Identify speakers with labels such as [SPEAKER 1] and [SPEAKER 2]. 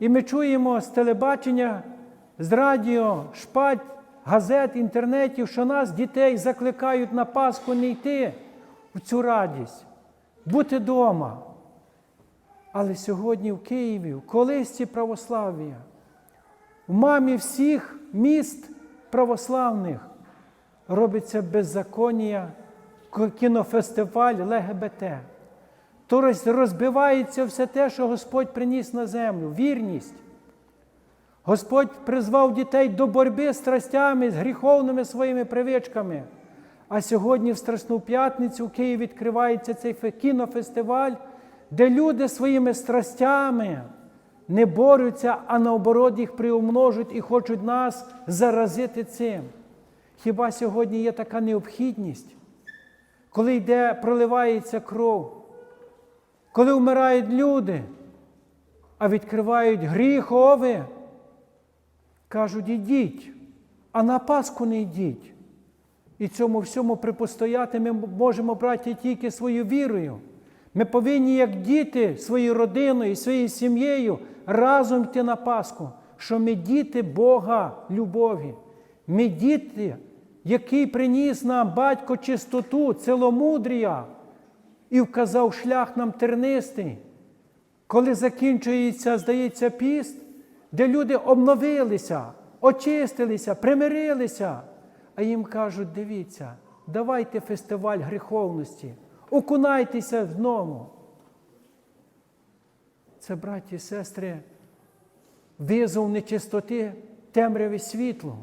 [SPEAKER 1] І ми чуємо з телебачення, з радіо, шпать, газет, інтернетів, що нас, дітей, закликають на Пасху не йти в цю радість, бути вдома. Але сьогодні в Києві, в колисці православ'я, в мамі всіх міст православних робиться беззаконня, кінофестиваль ЛГБТ. Тобто розбивається все те, що Господь приніс на землю, вірність. Господь призвав дітей до боротьби з страстями, з гріховними своїми привичками. А сьогодні, в Страсну п'ятницю, в Києві відкривається цей кінофестиваль, де люди своїми страстями не борються, а наоборот їх приумножують і хочуть нас заразити цим. Хіба сьогодні є така необхідність, коли йде, проливається кров, коли вмирають люди, а відкривають гріхове, кажуть, ідіть, а на Пасху не йдіть. І цьому всьому припостояти ми можемо брати тільки своєю вірою. Ми повинні, як діти, своєю родиною, своєю сім'єю разом йти на Пасху, що ми діти Бога любові. Ми діти, який приніс нам батько чистоту, ціломудрія і вказав шлях нам тернистий. Коли закінчується, здається, піст, де люди обновилися, очистилися, примирилися, а їм кажуть: дивіться, давайте фестиваль гріховності, окунайтеся знову. Це, браті і сестри, визов нечистоти темряві світлу.